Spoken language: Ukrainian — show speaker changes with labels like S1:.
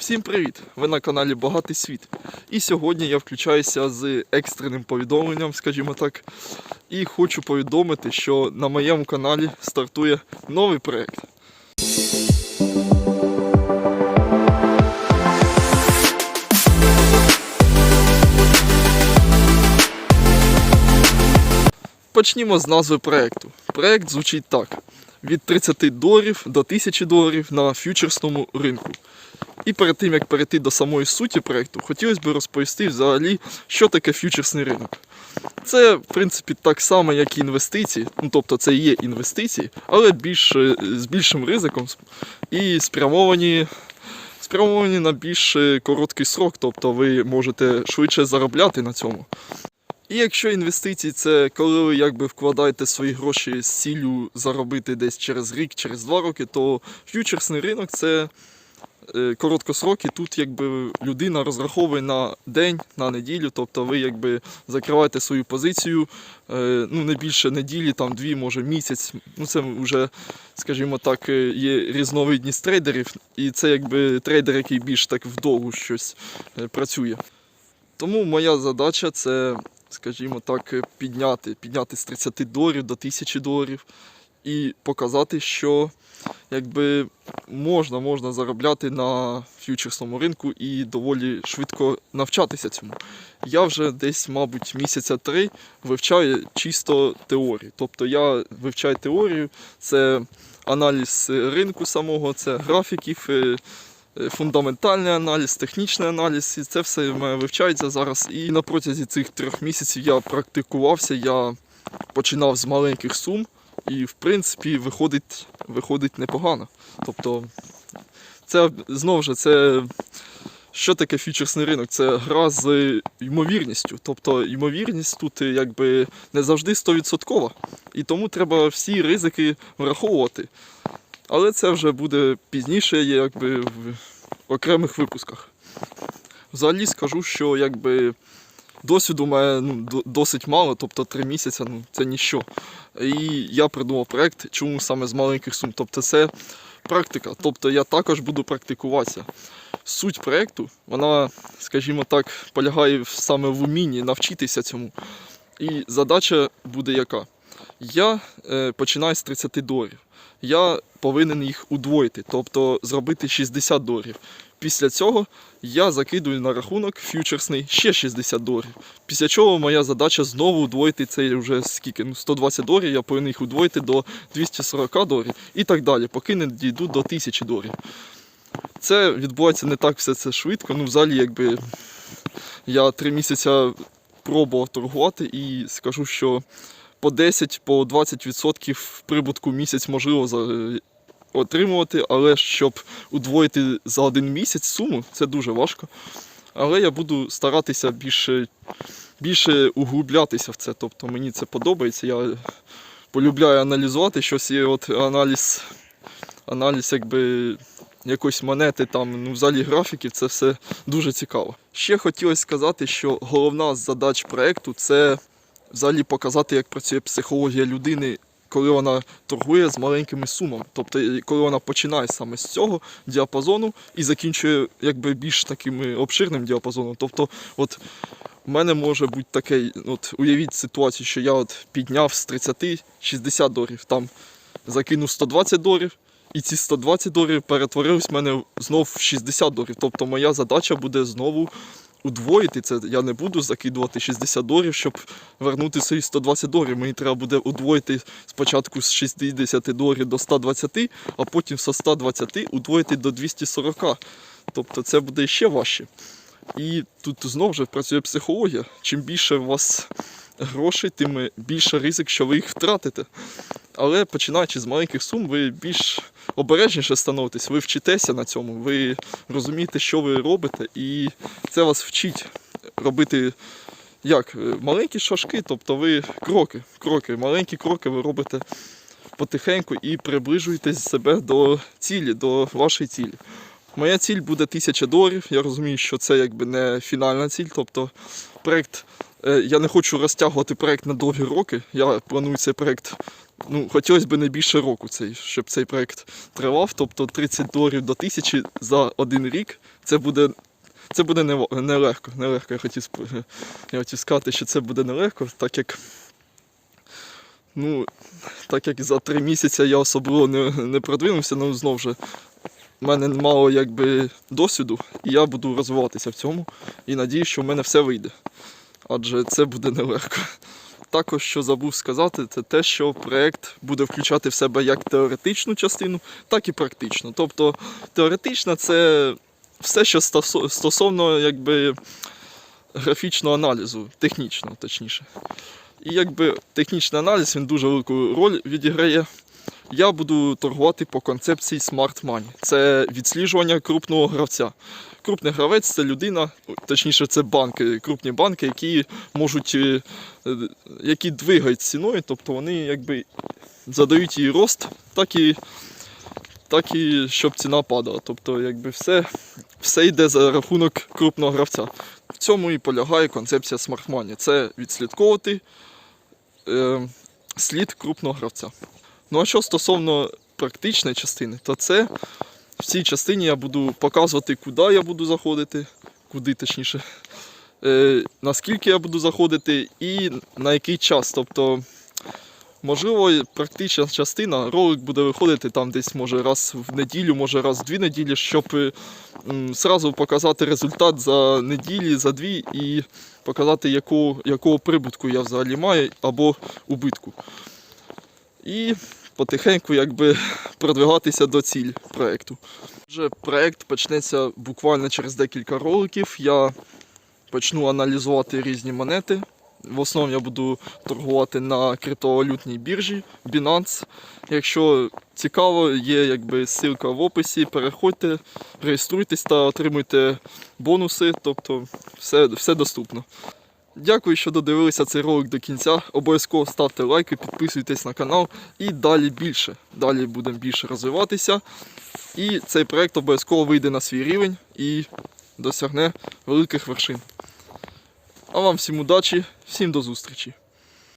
S1: Всім привіт! Ви на каналі Багатий світ. І сьогодні я включаюся з екстреним повідомленням, скажімо так. І хочу повідомити, що на моєму каналі стартує новий проєкт. Почнімо з назви проєкту. Проєкт звучить так: від 30 доларів до 1000 доларів на фьючерсному ринку. І перед тим як перейти до самої суті проєкту, хотілося б розповісти взагалі, що таке фьючерсний ринок. Це, в принципі, так само, як і інвестиції, ну тобто це є інвестиції, але більш, е, з більшим ризиком і спрямовані, спрямовані на більш е, короткий срок, тобто ви можете швидше заробляти на цьому. І якщо інвестиції це коли ви якби вкладаєте свої гроші з ціллю заробити десь через рік, через два роки, то фьючерсний ринок це е, короткосроки. Тут якби людина розраховує на день, на неділю, тобто ви якби закриваєте свою позицію е, ну не більше неділі, там дві, може місяць. Ну це вже, скажімо так, е, є різновидність трейдерів, і це якби трейдер, який більш так вдовгу щось працює. Тому моя задача це, скажімо так, е, підняти, підняти з 30 доларів до 1000 доларів і показати, що якби можна, можна заробляти на фьючерсному ринку і доволі швидко навчатися цьому. Я вже десь, мабуть, місяця три вивчаю чисто теорію. Тобто я вивчаю теорію, це аналіз ринку самого, це графіків. Е, Фундаментальний аналіз, технічний аналіз, і це все в мене вивчається зараз. І на протязі цих трьох місяців я практикувався, я починав з маленьких сум, і в принципі виходить, виходить непогано. Тобто, це знову ж це. Що таке фьючерсний ринок? Це гра з ймовірністю. Тобто ймовірність тут е, якби не завжди 100%. І тому треба всі ризики враховувати. Але це вже буде пізніше, якби в окремих випусках. Взагалі скажу, що якби досвіду у ну, досить мало, тобто три місяці ну, це ніщо. І я придумав проект, чому саме з маленьких сум. Тобто це практика. Тобто я також буду практикуватися. Суть проекту, вона, скажімо так, полягає саме в умінні навчитися цьому. І задача буде яка? Я е, починаю з 30 доларів. Я повинен їх удвоїти, тобто зробити 60 доларів. Після цього я закидую на рахунок фьючерсний ще 60 доларів. Після чого моя задача знову удвоїти це вже скільки? Ну, 120 доларів, я повинен їх удвоїти до 240 доларів і так далі, поки не дійду до 1000 доларів. Це відбувається не так все це швидко. Ну, взагалі, якби я три місяці пробував торгувати і скажу, що по 10, по 20% прибутку місяць можливо за- отримувати, але щоб удвоїти за один місяць суму, це дуже важко. Але я буду старатися більше, більше углублятися в це. Тобто мені це подобається. Я полюбляю аналізувати щось. І от аналіз, аналіз якби якоїсь монети, там, ну, взагалі графіків, це все дуже цікаво. Ще хотілося сказати, що головна з задач проєкту це взагалі показати, як працює психологія людини, коли вона торгує з маленькими сумами. Тобто, коли вона починає саме з цього діапазону і закінчує якби більш таким обширним діапазоном. Тобто, от у мене може бути таке, от уявіть ситуацію, що я от підняв з 30 60 доларів, там закинув 120 доларів. І ці 120 доларів перетворились в мене знов в 60 доларів. Тобто моя задача буде знову удвоїти це. Я не буду закидувати 60 доларів, щоб вернути свої 120 доларів. Мені треба буде удвоїти спочатку з 60 доларів до 120, а потім з 120 удвоїти до 240. Тобто це буде ще важче. І тут знову ж працює психологія. Чим більше у вас грошей, тим більше ризик, що ви їх втратите. Але починаючи з маленьких сум, ви більш обережніше становитесь, ви вчитеся на цьому, ви розумієте, що ви робите, і це вас вчить робити як? Маленькі шажки, тобто ви кроки, кроки, маленькі кроки ви робите потихеньку і приближуєте себе до цілі, до вашої цілі. Моя ціль буде 1000 доларів. Я розумію, що це якби не фінальна ціль. Тобто проект, я не хочу розтягувати проект на довгі роки. Я планую цей проект ну, хотілося б не більше року, цей, щоб цей проект тривав. Тобто 30 доларів до 1000 за один рік. Це буде, це буде нелегко. нелегко. Я хотів, я хотів сказати, що це буде нелегко, так як. Ну, так як за три місяці я особливо не, не продвинувся, ну знову ж, в мене мало якби досвіду, і я буду розвиватися в цьому. І надію, що в мене все вийде. Адже це буде нелегко. Також, що забув сказати, це те, що проєкт буде включати в себе як теоретичну частину, так і практичну. Тобто теоретична це все, що стосовно якби, графічного аналізу, технічного, точніше. І якби технічний аналіз він дуже велику роль відіграє. Я буду торгувати по концепції Smart Money. Це відсліджування крупного гравця. Крупний гравець це людина, точніше, це банки, крупні банки, які можуть, е, які двигають ціною, тобто вони якби задають їй рост, так і, так і щоб ціна падала. Тобто, якби все, все йде за рахунок крупного гравця. В цьому і полягає концепція Money. Це відслідковувати е, слід крупного гравця. Ну а що стосовно практичної частини, то це в цій частині я буду показувати, куди я буду заходити, куди точніше, е, наскільки я буду заходити і на який час. Тобто, можливо, практична частина, ролик буде виходити там десь може раз в неділю, може раз в дві неділі, щоб зразу показати результат за неділі, за дві і показати, якого, якого прибутку я взагалі маю або убитку. І потихеньку якби продвигатися до цілі проєкту. Вже проєкт почнеться буквально через декілька роликів. Я почну аналізувати різні монети. В основному я буду торгувати на криптовалютній біржі Binance. Якщо цікаво, є якби ссылка в описі. Переходьте, реєструйтесь та отримуйте бонуси, тобто все, все доступно. Дякую, що додивилися цей ролик до кінця. Обов'язково ставте лайки, підписуйтесь на канал і далі більше. Далі будемо більше розвиватися. І цей проект обов'язково вийде на свій рівень і досягне великих вершин. А вам всім удачі, всім до зустрічі!